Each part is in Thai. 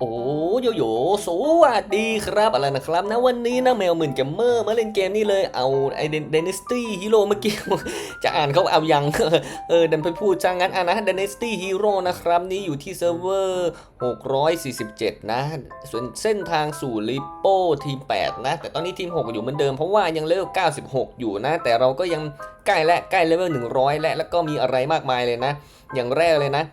โอ้โยโยสวัสดีครับอะไรนะครับนะวันนี้นะแมวหมื่นเกมเมอร์มาเล่นเกมนี้เลยเอาไอเดนิสตี้ฮีโร่เมื่อกี้จะอ่านเขาเอายัง เออดันไปพูดจังงั้นอะนะเดนิสตี้ฮีโร่นะครับนี่อยู่ที่เซิร์ฟเวอร์ 647 นะ ส่วนเส้นทางสู่ลิโป้ทีม 8 นะ แต่ตอนนี้ทีม 6 อยู่เหมือนเดิมเพราะว่ายังเลเวล 96 อยู่นะ แต่เราก็ยังใกล้และใกล้เลเวล 100 และแล้วก็มีอะไรมากมายเลยนะ อย่างแรกเลยนะ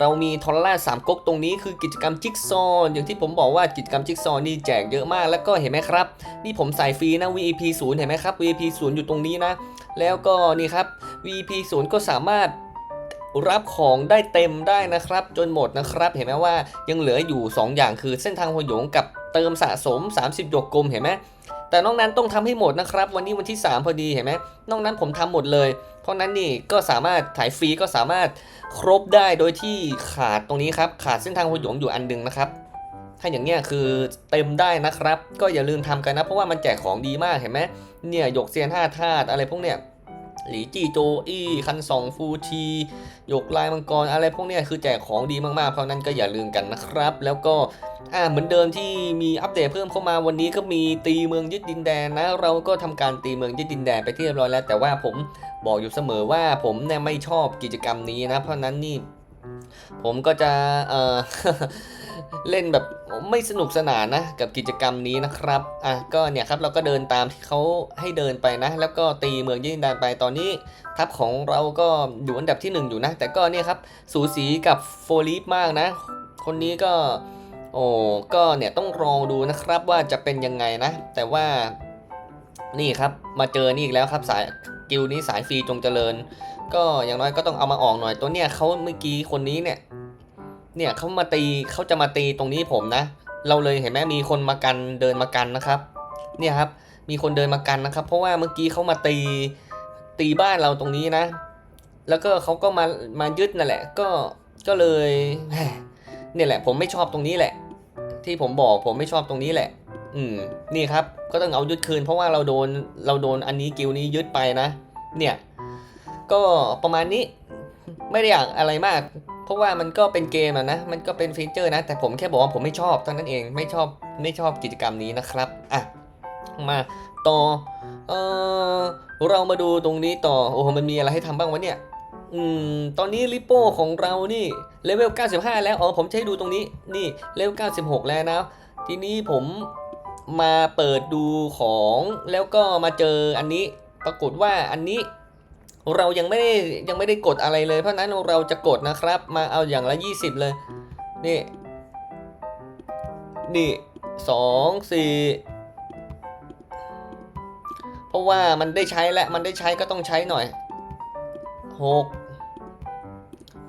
เรามีทอลล่าสามก๊กตรงนี้คือกิจกรรมจิ๊กซอว์อย่างที่ผมบอกว่ากิจกรรมจิ๊กซอว์นี่แจกเยอะมากแล้วก็เห็นไหมครับ นี่ผมใส่ฟรีนะ VIP 0 เห็นไหมครับ VIP 0 อยู่ตรงนี้นะ แล้วก็นี่ครับ VIP 0 ก็สามารถรับของได้เต็มได้นะครับ จนหมดนะครับ เห็นไหมว่ายังเหลืออยู่ 2 อย่างคือเส้นทางหัวหยงกับเติมสะสม 30หยกกลมเห็นไหมแต่นอกนั้นต้องทำให้หมดนะครับ วันนี้วันที่ 3 พอดีเห็นไหมนอกนั้นผมทำหมดเลย เพราะนั้นนี่ก็สามารถถ่ายฟรีก็สามารถครบได้โดยที่ขาดตรงนี้ครับ ขาดเส้นทางหัวหยงอยู่อันหนึงนะครับ ถ้าอย่างเงี้ยคือเต็มได้นะครับ ก็อย่าลืมทำกันนะ เพราะว่ามันแจกของดีมากเห็นไหมเนี่ยหยกเซียนห้าธาตุอะไรพวกเนี้ยหลีจีโจอี้คันสองฟูชีหยกลายมังกรอะไรพวกเนี้ยคือแจกของดีมากๆ เพราะนั้นก็อย่าลืมกันนะครับ แล้วก็อ่าเหมือนเดิมที่มีอัปเดตเพิ่มเข้ามาวันนี้ก็มีตีเมืองยึดดินแดนนะ เราก็ทำการตีเมืองยึดดินแดนไปที่เรียบร้อยแล้ว แต่ว่าผม บอกอยู่เสมอว่าผมเนี่ยไม่ชอบกิจกรรมนี้นะ เพราะนั้นนี่ผมก็จะเออเล่นแบบไม่สนุกสนานนะกับกิจกรรมนี้นะครับอะก็เนี่ยครับเราก็เดินตามที่เขาให้เดินไปนะ แล้วก็ตีเมืองยื่นดานไปตอนนี้ทัพของเราก็อยู่อันดับที่หนึ่งอยู่นะ แต่ก็เนี่ยครับสูสีกับโฟลีฟมากนะ คนนี้ก็โอ้ก็เนี่ยต้องรองดูนะครับว่าจะเป็นยังไงนะ แต่ว่านี่ครับมาเจอนี่อีกแล้วครับสาย กิลนี้สายฟรีจงเจริญ ก็อย่างน้อยก็ต้องเอามาออกหน่อย ตัวเนี่ยเขาเมื่อกี้คนนี้เนี่ย เนี่ยเขามาตีเขาจะมาตีตรงนี้ผมนะ เราเลยเห็นไหมมีคนมากันเดินมากันนะครับ เนี่ยครับ มีคนเดินมากันนะครับ เพราะว่าเมื่อกี้เขามาตีตีบ้านเราตรงนี้นะ แล้วก็เขาก็มามายึดนั่นแหละ ก็ก็เลยเนี่ยแหละ ผมไม่ชอบตรงนี้แหละ ที่ผมบอกผมไม่ชอบตรงนี้แหละ อืมนี่ครับ ก็ต้องเอายึดคืน เพราะว่าเราโดนเราโดนอันนี้กิลนี้ยึดไปนะ เนี่ย ก็ประมาณนี้ไม่ได้อยากอะไรมาก เพราะว่ามันก็เป็นเกมอะนะ มันก็เป็นฟีเจอร์นะ แต่ผมแค่บอกว่าผมไม่ชอบเท่านั้นเองไม่ชอบไม่ชอบกิจกรรมนี้นะครับอะมาต่อเออเรามาดูตรงนี้ต่อโอ้โหมันมีอะไรให้ทำบ้างวะเนี่ยอืมตอนนี้ลิโป้ของเรานี่เลเวล 95 แล้วอ๋อผมจะให้ดูตรงนี้นี่เลเวล 96 แล้วนะ ทีนี้ผม มาเปิดดูของแล้วก็มาเจออันนี้ปรากฏว่าอันนี้เรายังไม่ได้ยังไม่ได้กดอะไรเลย เพราะนั้นเราจะกดนะครับ มาเอาอย่างละ 20 เลย นี่ นี่สองสี่เพราะว่ามันได้ใช้แล้วมันได้ใช้ก็ต้องใช้หน่อยหก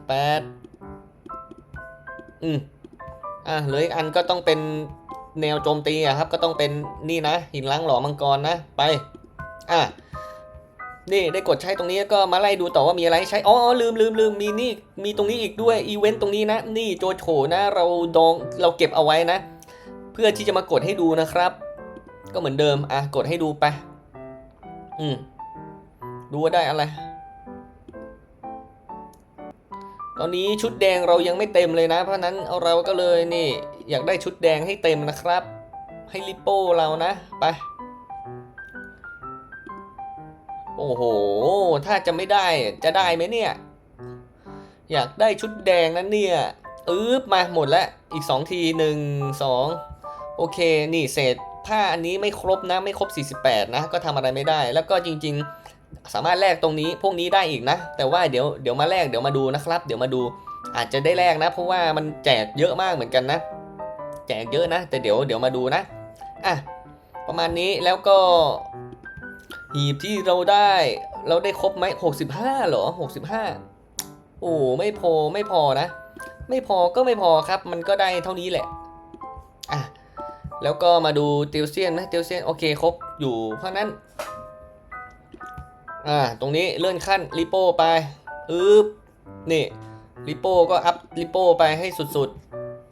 แปดอืมอะเหลืออีกอันก็ต้องเป็น แนวโจมตีอะครับ ก็ต้องเป็นนี่นะ หินล้างหลอมังกรนะ ไป อะนี่ได้กดใช้ตรงนี้ก็มาไล่ดูต่อว่ามีอะไรให้ใช้อ๋ออ๋อลืมลืมลืมมีนี่มีตรงนี้อีกด้วยอีเวนต์ตรงนี้นะ นี่โจโฉนะ เราดองเราเก็บเอาไว้นะ เพื่อที่จะมากดให้ดูนะครับ ก็เหมือนเดิมอะกดให้ดูไปอืมดูว่าได้อะไร ตอนนี้ชุดแดงเรายังไม่เต็มเลยนะ เพราะฉะนั้นเราก็เลยนี่ อยากได้ชุดแดงให้เต็มนะครับ ให้ลิปโป้เรานะ ไป โอ้โห ถ้าจะไม่ได้จะได้ไหมเนี่ย อยากได้ชุดแดงนั้นเนี่ยอืบมาหมดแล้วอีก 2 ที 1 2 โอเค นี่เศษผ้าอันนี้ไม่ครบนะ ไม่ครบ 48 นะ ก็ทำอะไรไม่ได้ แล้วก็จริง ๆ สามารถแลกตรงนี้พวกนี้ได้อีกนะ แต่ว่าเดี๋ยวเดี๋ยวมาแลกเดี๋ยวมาดูนะครับ เดี๋ยวมาดูอาจจะได้แลกนะ เพราะว่ามันแจกเยอะมากเหมือนกันนะ แจกเยอะนะ แต่เดี๋ยวเดี๋ยวมาดูนะ อะ ประมาณนี้แล้วก็ หีบที่เราได้ เราได้ครบไหมหกสิบห้าเหรอหกสิบห้าโอ้ไม่พอไม่พอนะ ไม่พอก็ไม่พอครับ มันก็ได้เท่านี้แหละ อะ แล้วก็มาดูเติวเซียนนะเติวเซียนโอเคครบอยู่เพราะนั้น อ่า ตรงนี้เลื่อนขั้นริโป้ไปอึ๊บนี่ริโป้ก็อัพริโป้ไปให้สุดๆ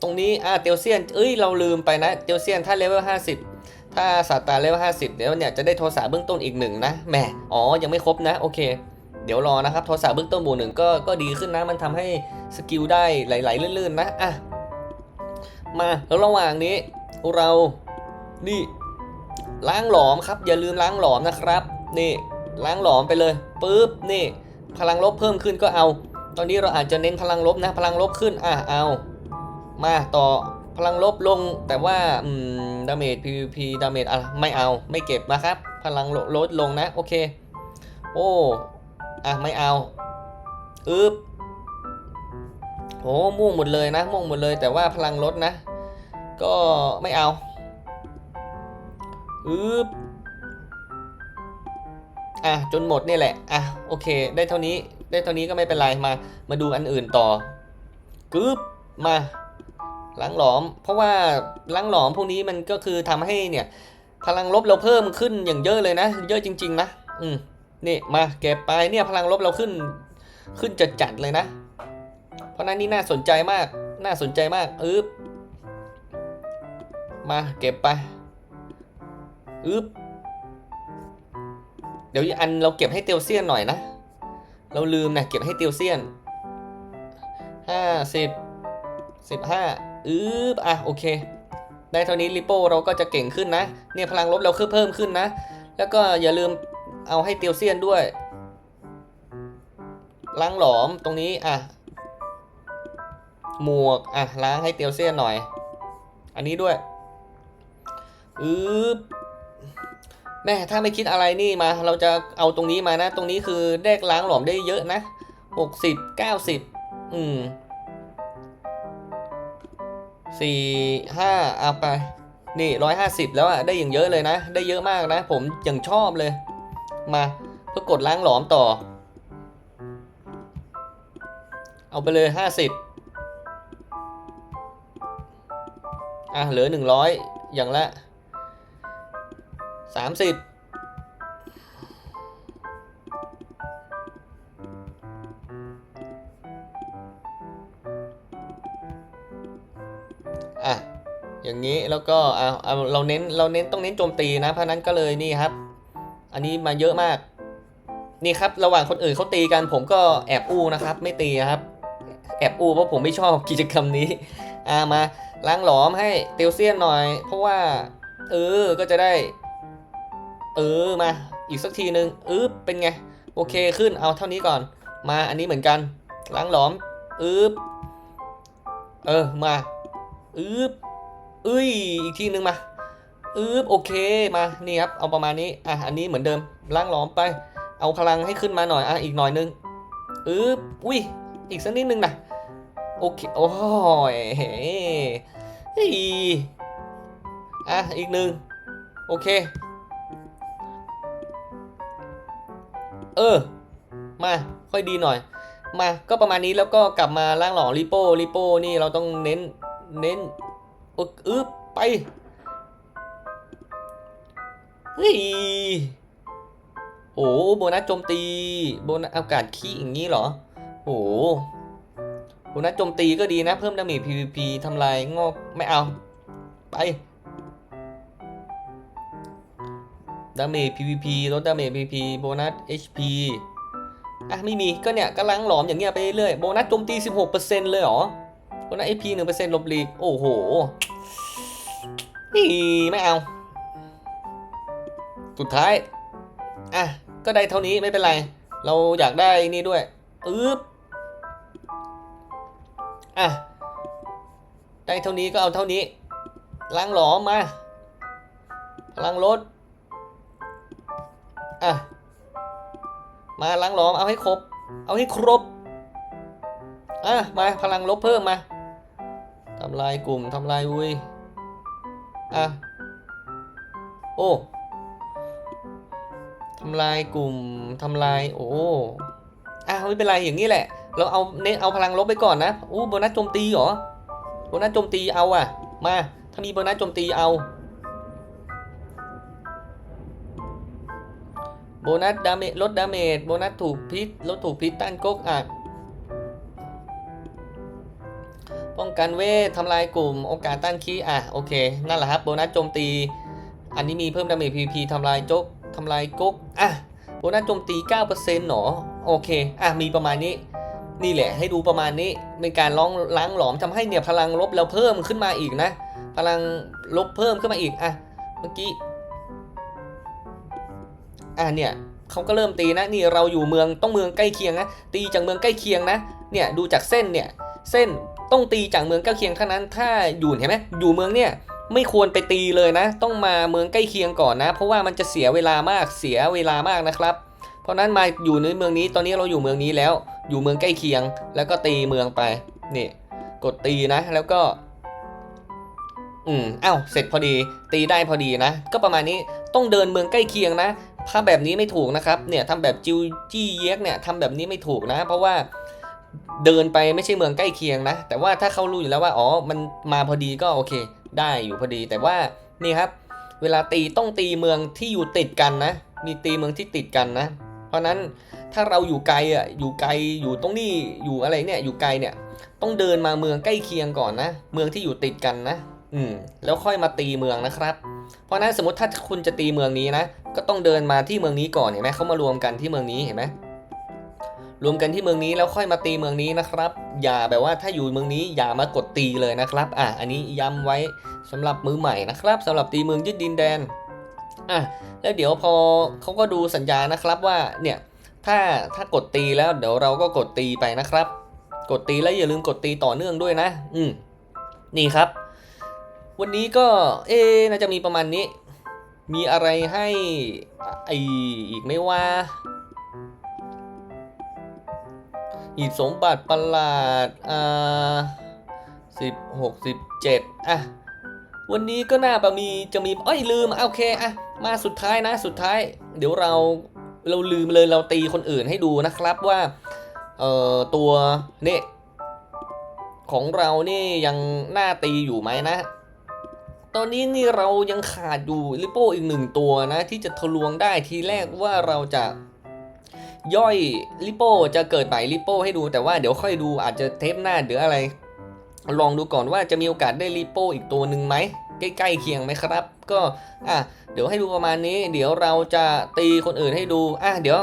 ตรงนี้อ่าเตียวเซียน เอ้ยเราลืมไปนะ เตียวเซียนถ้าเลเวล50 ถ้าศาสตราเลเวล50 เดี๋ยวเนี่ยจะได้โทรศัพท์เบื้องต้นอีกหนึ่งนะ แหม อ๋อ ยังไม่ครบนะ โอเค เดี๋ยวรอนะครับ โทรศัพท์เบื้องต้นบวกหนึ่งก็ ก็ดีขึ้นนะ มันทำให้สกิลได้ไหลๆลื่นๆนะ อะ มา แล้วระหว่างนี้ เรา นี่ ล้างหลอมครับ อย่าลืมล้างหลอมนะครับ นี่ ล้างหลอมไปเลยปุ๊บ นี่ พลังลบเพิ่มขึ้นก็เอา ตอนนี้เราอาจจะเน้นพลังลบนะ พลังลบขึ้น อะ เอา มาต่อพลังลบลงแต่ว่าอืมดาเมจ PVP ดาเมจอะไม่เอาไม่เก็บนะครับ พลังลดลงนะ โอเค โอ้อะไม่เอาอึบโอ้ม่วงหมดเลยนะม่วงหมดเลยแต่ว่าพลังลดนะ ก็ไม่เอาอึบอะจนหมดนี่แหละอะโอเค ได้เท่านี้ได้เท่านี้ก็ไม่เป็นไรมา มาดูอันอื่นต่อกึบมา ล้างหลอม เพราะว่าล้างหลอมพวกนี้มันก็คือทำให้เนี่ยพลังลบเราเพิ่มขึ้นอย่างเยอะเลยนะ เยอะจริง ๆ นะ อืมนี่มาเก็บไปเนี่ยพลังลบเราขึ้น ขึ้นจัดจัดๆเลยนะ เพราะนั้นนี่น่าสนใจมาก น่าสนใจมากอึบมาเก็บไปอึบเดี๋ยวอันเราเก็บให้เตียวเซียนหน่อยนะ เราลืมนะเก็บให้เตียวเซียนห้าสิบสิบห้า อึบอะโอเคได้เท่านี้ริโป้เราก็จะเก่งขึ้นนะ เนี่ยพลังลบเราคือเพิ่มขึ้นนะ แล้วก็อย่าลืมเอาให้เตียวเซียนด้วยล้างหลอมตรงนี้อะหมวกอะล้างให้เตียวเซียนหน่อย อันนี้ด้วยอืบแม่ถ้าไม่คิดอะไรนี่มา เราจะเอาตรงนี้มานะ ตรงนี้คือแดกล้างหลอมได้เยอะนะหกสิบเก้าสิบอืม สี่ห้าเอาไป นี่ร้อยห้าสิบแล้วอะได้อย่างเยอะเลยนะ ได้เยอะมากนะ ผมย่างชอบเลย มาเพื่อกดล้างหลอมต่อ เอาไปเลยห้าสิบอะเหลือหนึ่งร้อยอย่างละสามสิบ อย่างนี้แล้วก็เอาเอาเราเน้นเราเน้นต้องเน้นโจมตีนะ เพราะนั้นก็เลยนี่ครับ อันนี้มาเยอะมาก นี่ครับระหว่างคนอื่นเขาตีกัน ผมก็แอบอู้นะครับ ไม่ตีครับ แอบอู้เพราะผมไม่ชอบกิจกรรมนี้อ่ามาล้างหลอมให้เตียวเซียนหน่อย เพราะว่า เออก็จะได้ เออมา อีกสักทีนึงอึ๊บเป็นไง โอเคขึ้นเอาเท่านี้ก่อน มาอันนี้เหมือนกัน ล้างหลอมอึ๊บเออมาอึ๊บ เอ้ย อีกทีนึงมาอึ๊บโอเคมา นี่ครับ เอาประมาณนี้ อะ อันนี้เหมือนเดิมล้างหลอมไป เอาพลังให้ขึ้นมาหน่อย อะ อีกหน่อยนึงอึ๊บอุ้ย อีกสักนิดนึงนะโอเค โอ้ยเฮ้ยอะ อีกหนึ่งโอเค เออ มา ค่อยดีหน่อย มา ก็ประมาณนี้แล้วก็กลับมาล่างหล่อริโป้ริโป้นี่เราต้องเน้น เน้น อึกอึบไป เฮ้ย โอ้โบนัสโจมตี โบนัสอากาศขี้อย่างนี้เหรอ โอ้โบนัสโจมตีก็ดีนะ เพิ่มดาเมจ PVP ทำลายงอกไม่เอา ไปดาเมจ PVP ลดดาเมจ PVP โบนัส HP อะไม่มีก็เนี่ยก็ล้างหลอมอย่างเงี้ยไปเรื่อยโบนัสโจมตี 16%เลยเหรอ โบนัส HP 1%ลบหลีก โอ้โหนี่ไม่เอา สุดท้าย อะ ก็ได้เท่านี้ไม่เป็นไร เราอยากได้นี่ด้วยอึ๊บอะ ได้เท่านี้ก็เอาเท่านี้ ล้างหลอมมาพลังลดอะ มาล้างหลอมเอาให้ครบ เอาให้ครบ อะ มาพลังลบเพิ่มมา ทำลายกลุ่มทำลายวุ้ยอะโอ้ทำลายกลุ่มทำลายโอ้อะไม่เป็นไรอย่างนี้แหละ เราเอาเน้นเอาพลังลบไปก่อนนะอู้โบนัสโจมตีเหรอโบนัสโจมตีเอาอะ มาถ้ามีโบนัสโจมตีเอาโบนัสดาเมจลดดาเมจโบนัสถูกพิษลดถูกพิษต้านก๊กอัก กันเวททำลายกลุ่ม โอกาสต้านคีอะโอเค นั่นแหละครับโบนัสโจมตี อันนี้มีเพิ่มดาเมจ PVP ทำลายจกทำลายก๊กอะโบนัสโจมตี 9%หนอโอเคอะมีประมาณนี้นี่แหละให้ดูประมาณนี้เป็นการล้องล้างหลอมทำให้เนี่ยพลังลบเราเพิ่มขึ้นมาอีกนะ พลังลบเพิ่มขึ้นมาอีกอะเมื่อกี้อะเนี่ยเขาก็เริ่มตีนะนี่เราอยู่เมืองต้องเมืองใกล้เคียงนะตีจากเมืองใกล้เคียงนะเนี่ยดูจากเส้นเนี่ย เส้นต้องตีจากเมืองใกล้เคียงเท่านั้น ถ้าอยู่เห็นไหมอยู่เมืองเนี่ยไม่ควรไปตีเลยนะ ต้องมาเมืองใกล้เคียงก่อนนะ เพราะว่ามันจะเสียเวลามากเสียเวลามากนะครับ เพราะนั้นมาอยู่ในเมืองนี้ตอนนี้เราอยู่เมืองนี้แล้ว อยู่เมืองใกล้เคียง แล้วก็ตีเมืองไปนี่กดตีนะแล้วก็ อืมอ้าวเสร็จพอดี ตีได้พอดีนะ ก็ประมาณนี้ต้องเดินเมืองใกล้เคียงนะถ้าแบบนี้ไม่ถูกนะครับเนี่ยทำแบบจิวจี้เย็กเนี่ยทำแบบนี้ไม่ถูกนะ เพราะว่า เดินไปไม่ใช่เมืองใกล้เคียงนะ แต่ว่าถ้าเขารู้อยู่แล้วว่าอ๋อมันมาพอดีก็โอเค ได้อยู่พอดี แต่ว่านี่ครับ เวลาตีต้องตีเมืองที่อยู่ติดกันนะ มีตีเมืองที่ติดกันนะ เพราะนั้นถ้าเราอยู่ไกลอะอยู่ไกลอยู่ตรงนี้อยู่อะไรเนี่ยอยู่ไกลเนี่ย ต้องเดินมาเมืองใกล้เคียงก่อนนะ เมืองที่อยู่ติดกันนะ อืมแล้วค่อยมาตีเมืองนะครับ เพราะนั้นสมมติถ้าคุณจะตีเมืองนี้นะ ก็ต้องเดินมาที่เมืองนี้ก่อนเห็นไหมเขามารวมกันที่เมืองนี้เห็นไหม รวมกันที่เมืองนี้แล้วค่อยมาตีเมืองนี้นะครับ อย่าแบบว่าถ้าอยู่เมืองนี้อย่ามากดตีเลยนะครับ อะอันนี้ย้ำไว้สำหรับมือใหม่นะครับสำหรับตีเมืองยึดดินแดนอะแล้วเดี๋ยวพอเขาก็ดูสัญญานะครับว่าเนี่ยถ้าถ้ากดตีแล้วเดี๋ยวเราก็กดตีไปนะครับ กดตีแล้วอย่าลืมกดตีต่อเนื่องด้วยนะ อืมนี่ครับ วันนี้ก็เอ๊น่าจะมีประมาณนี้ มีอะไรให้ไออีกไม่ว่า หีบสมบัติประหลาดอ่าสิบหกสิบเจ็ดอะวันนี้ก็น่าจะมีจะมีเอ้ยลืมโอเคอะมาสุดท้ายนะสุดท้าย เดี๋ยวเราเราลืมเลยเราตีคนอื่นให้ดูนะครับว่าเอ่อตัวเนี่ยของเรานี่ยังหน้าตีอยู่ไหมนะ ตอนนี้นี่เรายังขาดอยู่ลิโป้อีกหนึ่งตัวนะ ที่จะทะลวงได้ทีแรกว่าเราจะ ย่อยลิโป้จะเกิดใหม่ลิโป้ให้ดูแต่ว่าเดี๋ยวค่อยดูอาจจะเทปหน้าหรืออะไร ลองดูก่อนว่าจะมีโอกาสได้ลิโป้อีกตัวหนึ่งไหมใกล้ๆเคียงไหมครับ ก็อะเดี๋ยวให้ดูประมาณนี้ เดี๋ยวเราจะตีคนอื่นให้ดูอะเดี๋ยว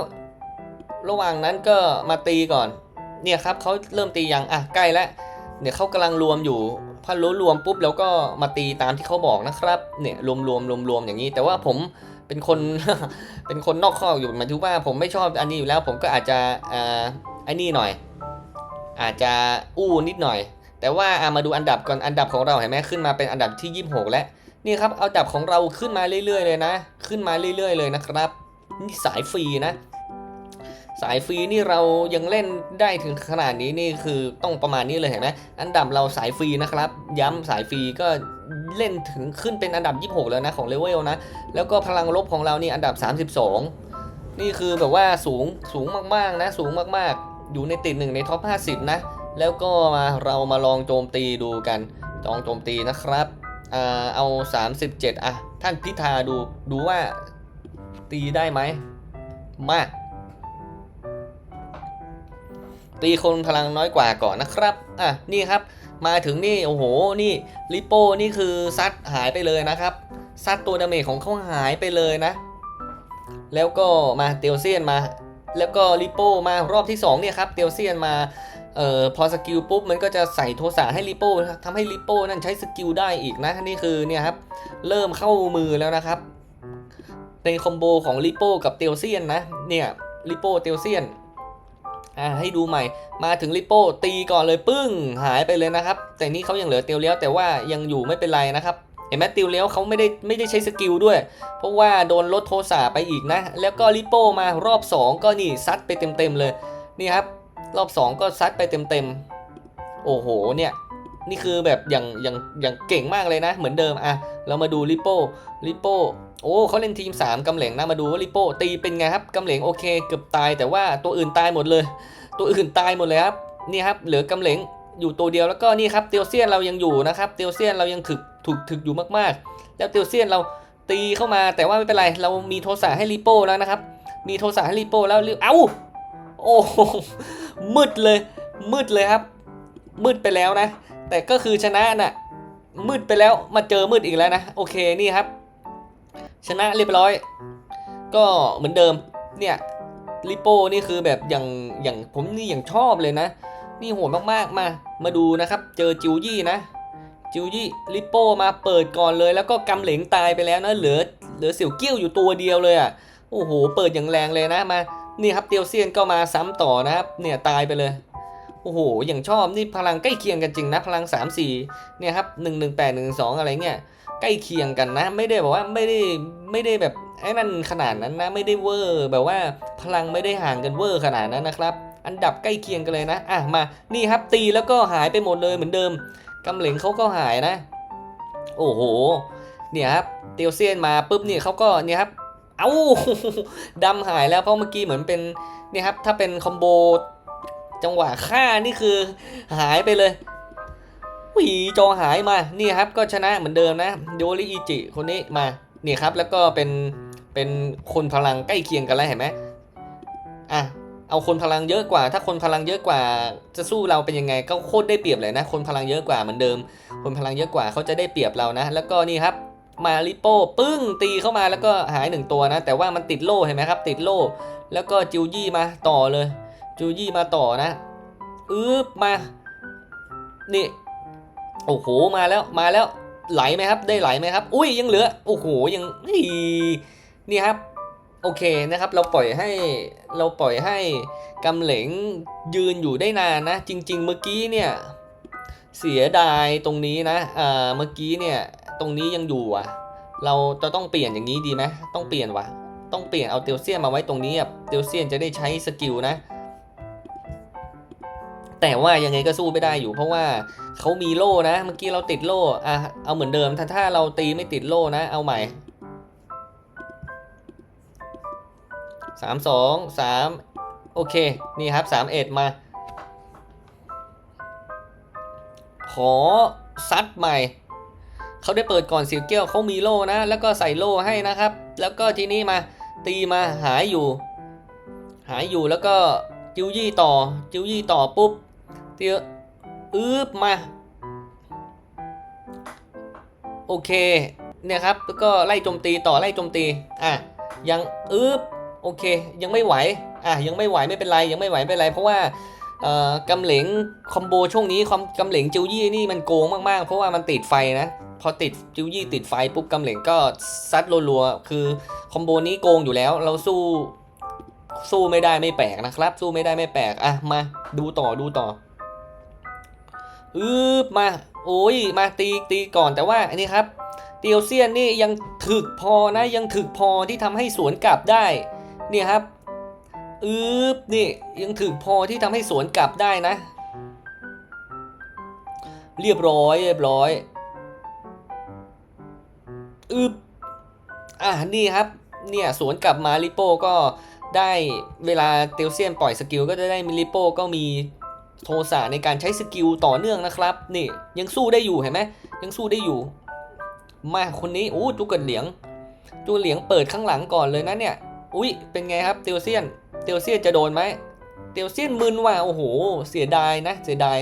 ระหว่างนั้นก็มาตีก่อน เนี่ยครับเขาเริ่มตียังอะใกล้แล้วเนี่ยเขากำลังรวมอยู่พอรู้รวมปุ๊บแล้วก็มาตีตามที่เขาบอกนะครับ เนี่ยรวมรวมรวมรวมอย่างนี้ แต่ว่าผม เป็นคน เป็นคนนอกข้ออยู่หมายถึงว่าผมไม่ชอบอันนี้อยู่แล้ว ผมก็อาจจะอ่าไอ้นี่หน่อย อาจจะอู้นิดหน่อย แต่ว่าอะมาดูอันดับก่อนอันดับของเราเห็นไหมขึ้นมาเป็นอันดับที่ 26 แล้วนี่ครับเอาอันดับของเราขึ้นมาเรื่อยๆเลยนะ ขึ้นมาเรื่อยๆเลยนะครับ นี่สายฟรีนะ สายฟรีนี่เรายังเล่นได้ถึงขนาดนี้นี่คือต้องประมาณนี้เลยเห็นไหมอันดับเราสายฟรีนะครับ ย้ำสายฟรีก็เล่นถึงขึ้นเป็นอันดับ 26 แล้วนะของเลเวลนะ แล้วก็พลังลบของเรานี่อันดับ 32 นี่คือแบบว่าสูงสูงมากๆนะ สูงมากๆ อยู่ในติดหนึ่งในท็อป 50 นะ แล้วก็มาเรามาลองโจมตีดูกันลองโจมตีนะครับอ่าเอา 37 อะ ท่านพิธาดูดูว่าตีได้ไหม มา ตีคนพลังน้อยกว่าก่อนนะครับ อะ นี่ครับ มาถึงนี่ โอ้โห นี่ลิโป้ นี่คือซัดหายไปเลยนะครับ ซัดตัวดาเมจของเขาหายไปเลยนะ แล้วก็มาเตียวเซียนมา แล้วก็ลิโป้มารอบที่สองเนี่ยครับ เตียวเซียนมา เอ่อ พอสกิลปุ๊บมันก็จะใส่โทสะให้ลิโป้ทำให้ลิโป้นั่นใช้สกิลได้อีกนะ นี่คือเนี่ยครับ เริ่มเข้ามือแล้วนะครับ ในคอมโบของลิโป้กับเตียวเซียนนะ เนี่ยลิโป้เตียวเซียน อ่าให้ดูใหม่ มาถึงลิโป้ตีก่อนเลยปึ้งหายไปเลยนะครับ แต่นี่เขายังเหลือเตียวเลี้ยวแต่ว่ายังอยู่ไม่เป็นไรนะครับเห็นไหมติวเลี้ยวเขาไม่ได้ไม่ได้ใช้สกิลด้วย เพราะว่าโดนลดโทสะไปอีกนะ แล้วก็ลิโป้มารอบ 2 ก็นี่ซัดไปเต็มๆเลย นี่ครับ รอบ 2 ก็ซัดไปเต็มๆ โอ้โหเนี่ย นี่คือแบบอย่างอย่างอย่างเก่งมากเลยนะ เหมือนเดิมอะเรามาดูลิโป้ลิโป้โอ้เขาเล่นทีม 3กำเหลงนะมาดูว่าลิโป้ตีเป็นไงครับกำเหลงโอเคเกือบตายแต่ว่าตัวอื่นตายหมดเลย ตัวอื่นตายหมดเลยครับนี่ครับเหลือกำเหลงอยู่ตัวเดียวแล้วก็นี่ครับเตียวเซียนเรายังอยู่นะครับเตียวเซียนเรายังถึกถูกถึกอยู่มากๆ แล้วเตียวเซียนเราตีเข้ามาแต่ว่าไม่เป็นไร เรามีโทสะให้ลิโป้แล้วนะครับ มีโทสะให้ลิโป้แล้วเอ้าโอ้มืดเลย มืดเลยครับ มืดไปแล้วนะ แต่ก็คือชนะน่ะมืดไปแล้วมาเจอมืดอีกแล้วนะ โอเคนี่ครับ ชนะเรียบร้อย ก็เหมือนเดิมเนี่ยลิโป้นี่คือแบบอย่างอย่างผมนี่อย่างชอบเลยนะ นี่โหดมากๆมา มาดูนะครับ เจอจิวยี่นะ จิวยี่ลิโป้มาเปิดก่อนเลย แล้วก็กำเหลงตายไปแล้วนะเหลือเหลือเสี่ยวเกี้ยวอยู่ตัวเดียวเลยอะโอ้โห เปิดอย่างแรงเลยนะมา นี่ครับเตียวเซียนก็มาซ้ำต่อนะครับ เนี่ยตายไปเลย โอ้โห อย่างชอบนี่พลังใกล้เคียงกันจริงนะ พลัง 3 4 เนี่ยครับ 1 1 8 1 2 อะไรเงี้ย ใกล้เคียงกันนะ ไม่ได้บอกว่าไม่ได้ไม่ได้แบบไอ้นั่นขนาดนั้นนะ ไม่ได้เวอร์แบบว่าพลังไม่ได้ห่างกันเวอร์ขนาดนั้นนะครับ อันดับใกล้เคียงกันเลยนะ อะมา นี่ครับตีแล้วก็หายไปหมดเลยเหมือนเดิมกำเหลงเขาก็หายนะ โอ้โห เนี่ยครับ เตียวเซียนมาปุ๊บเนี่ยเขาก็เนี่ยครับ เอ้าดำหายแล้วเพราะเมื่อกี้เหมือนเป็นเนี่ยครับ ถ้าเป็นคอมโบ จังหวะฆ่านี่คือหายไปเลยหวีจอหายมา นี่ครับก็ชนะเหมือนเดิมนะโดริอิจิคนนี้มา นี่ครับแล้วก็เป็นเป็นคนพลังใกล้เคียงกันแล้วเห็นไหมอะเอาคนพลังเยอะกว่า ถ้าคนพลังเยอะกว่า จะสู้เราเป็นยังไงก็โคตรได้เปรียบเลยนะ คนพลังเยอะกว่าเหมือนเดิม คนพลังเยอะกว่าเขาจะได้เปรียบเรานะ แล้วก็นี่ครับมาริโป้ปึ้งตีเข้ามาแล้วก็หายหนึ่งตัวนะ แต่ว่ามันติดโล่เห็นไหมครับ ติดโล่ แล้วก็จิวยี่มาต่อเลย จิวยี่มาต่อนะอึ๊บมา นี่ โอ้โห มาแล้ว มาแล้ว ไหลไหมครับ ได้ไหลไหมครับ อุ้ย ยังเหลือ โอ้โห ยัง นี่นี่ครับ โอเคนะครับ เราปล่อยให้ เราปล่อยให้กำเหลงยืนอยู่ได้นานนะ จริง ๆ เมื่อกี้เนี่ย เสียดายตรงนี้นะ อ่า เมื่อกี้เนี่ย ตรงนี้ยังอยู่อะ เราจะต้องเปลี่ยนอย่างนี้ดีไหมต้องเปลี่ยนว่ะต้องเปลี่ยนเอาเตียวเซียนมาไว้ตรงนี้อะ เตียวเซียนจะได้ใช้สกิลนะ แต่ว่ายังไงก็สู้ไม่ได้อยู่ เพราะว่าเขามีโล่นะ เมื่อกี้เราติดโล่อะเอาเหมือนเดิมถ้าถ้าเราตีไม่ติดโล่นะ เอาใหม่สามสองสามโอเค นี่ครับสามเอ็ดมา ขอซัดใหม่เขาได้เปิดก่อนสิวเกี้ยวเขามีโล่นะ แล้วก็ใส่โล่ให้นะครับ แล้วก็ทีนี้มาตีมาหายอยู่ หายอยู่แล้วก็จิวยี่ต่อ จิวยี่ต่อปุ๊บ เตียวอืบมา โอเค เนี่ยครับ แล้วก็ไล่โจมตีต่อไล่โจมตี อะ ยังอืบโอเค ยังไม่ไหว อะ ยังไม่ไหวไม่เป็นไร ยังไม่ไหวไม่เป็นไร เพราะว่าเอ่อกำเหลงคอมโบช่วงนี้คอมกำเหลงจิวยี่นี่มันโกงมากๆ เพราะว่ามันติดไฟนะ พอติดจิวยี่ติดไฟปุ๊บกำเหลงก็ซัดรัวๆ คือคอมโบนี้โกงอยู่แล้ว เราสู้สู้ไม่ได้ไม่แปลกนะครับ สู้ไม่ได้ไม่แปลก อะ มาดูต่อดูต่อ อืบมาโอ้ยมาตีตีก่อนแต่ว่าอันนี้ครับเตียวเซียนนี่ยังถึกพอนะยังถึกพอที่ทำให้สวนกลับได้เนี่ยครับอืบนี่ยังถึกพอที่ทำให้สวนกลับได้นะ เรียบร้อยเรียบร้อยอืบอะนี่ครับเนี่ยสวนกลับมาลิโป้ก็ได้เวลาเตลเซียนปล่อยสกิลก็จะได้มิลิโป้ก็มี โทสะในการใช้สกิลต่อเนื่องนะครับ นี่ยังสู้ได้อยู่เห็นไหมยังสู้ได้อยู่ มาคนนี้อู้จุกเกิดเหลียงจูเหลียงเปิดข้างหลังก่อนเลยนะเนี่ยอุ้ยเป็นไงครับเตียวเซียน เตียวเซียนจะโดนไหมเตียวเซียนมึนว่ะโอ้โห เสียดายนะ เสียดาย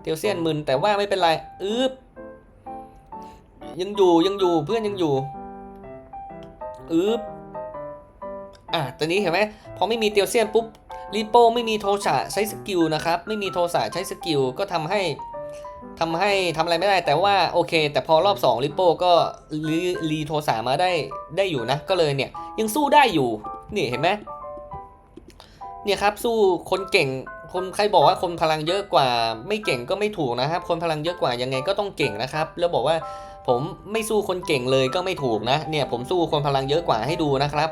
เตียวเซียนมึนแต่ว่าไม่เป็นไรอึบยังอยู่ยังอยู่เพื่อนยังอยู่อึบอะตอนนี้เห็นไหมพอไม่มีเตียวเซียนปุ๊บ ริโป้ไม่มีโทสะใช้สกิลนะครับ ไม่มีโทสะใช้สกิลก็ทำให้ทำให้ทำอะไรไม่ได้แต่ว่าโอเค แต่พอรอบ2ริโป้ก็รีรีโทสะมาได้ได้อยู่นะ ก็เลยเนี่ยยังสู้ได้อยู่ นี่เห็นไหมเนี่ยครับสู้คนเก่งคนใครบอกว่าคนพลังเยอะกว่า ไม่เก่งก็ไม่ถูกนะครับ คนพลังเยอะกว่ายังไงก็ต้องเก่งนะครับ แล้วบอกว่าผมไม่สู้คนเก่งเลยก็ไม่ถูกนะ เนี่ยผมสู้คนพลังเยอะกว่าให้ดูนะครับ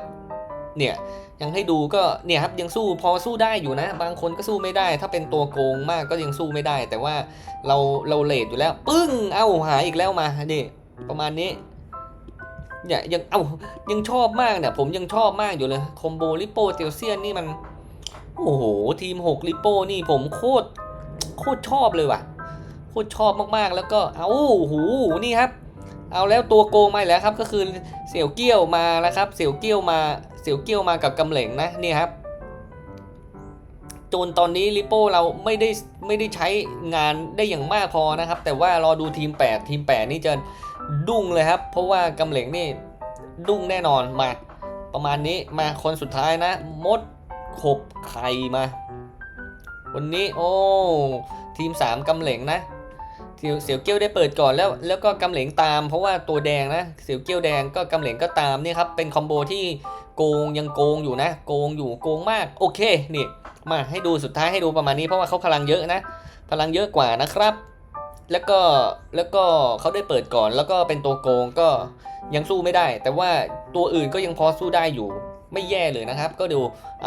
เนี่ย ยังให้ดูก็เนี่ยครับยังสู้พอสู้ได้อยู่นะ บางคนก็สู้ไม่ได้ ถ้าเป็นตัวโกงมากก็ยังสู้ไม่ได้ แต่ว่าเราเราเลทอยู่แล้ว ปึ้ง เอ้าหายอีกแล้วมานี่ประมาณนี้เนี่ยยังเอ้ายังชอบมากเนี่ยผมยังชอบมากอยู่เลยคอมโบลิโปเตียวเซียนนี่มัน โอ้โห ทีม 6 ลิโปนี่ผมโคตรโคตรชอบเลยว่ะ โคตรชอบมากๆ แล้วก็เอาโอ้โหนี่ครับ เอาแล้วตัวโกงมาแล้วครับ ก็คือเสี่ยวเกี้ยวมาแล้วครับ เสี่ยวเกี้ยวมา สี่ยวเกี้ยวมากับกำเหลงนะนี่ครับจนตอนนี้ลิโป้เราไม่ได้ไม่ได้ใช้งานได้อย่างมากพอนะครับ แต่ว่ารอดูทีม 8 ทีม 8 นี่จะดุ้งเลยครับ เพราะว่ากำเหลงนี่ดุ้งแน่นอนมา ประมาณนี้มาคนสุดท้ายนะ มดขบไข่มา วันนี้โอ้ทีม 3กำเหลงนะเสี่ยวเสียวเกี้ยวได้เปิดก่อนแล้วแล้วก็กำเหลงตาม เพราะว่าตัวแดงนะเสี่ยวเกี้ยวแดงก็กำเหลงก็ตามนี่ครับเป็นคอมโบที่ โกงยังโกงอยู่นะ โกงอยู่โกงมากโอเคนี่มาให้ดูสุดท้ายให้ดูประมาณนี้เพราะว่าเขาพลังเยอะนะ พลังเยอะกว่านะครับ แล้วก็แล้วก็เขาได้เปิดก่อนแล้วก็เป็นตัวโกงก็ยังสู้ไม่ได้ แต่ว่าตัวอื่นก็ยังพอสู้ได้อยู่ไม่แย่เลยนะครับ ก็ดู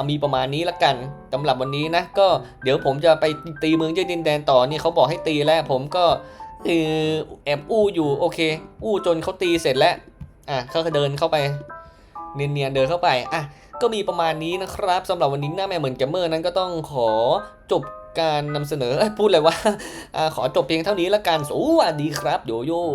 มีประมาณนี้ละกันสำหรับวันนี้นะก็เดี๋ยวผมจะไปตีเมืองเจ้าดินแดนต่อนี่เขาบอกให้ตีแล้ว ผมก็เออแอบอู้อยู่โอเค อู้จนเขาตีเสร็จแล้วอะเขาเดินเข้าไป เนียนๆเดินเข้าไปอะก็มีประมาณนี้นะครับสำหรับวันนี้หน้าแม่เหมือนแกมเมอร์นั้นก็ต้องขอจบการนำเสนอพูดเลยว่าอ่าขอจบเพียงเท่านี้ละกันสวัสดีครับโยโย่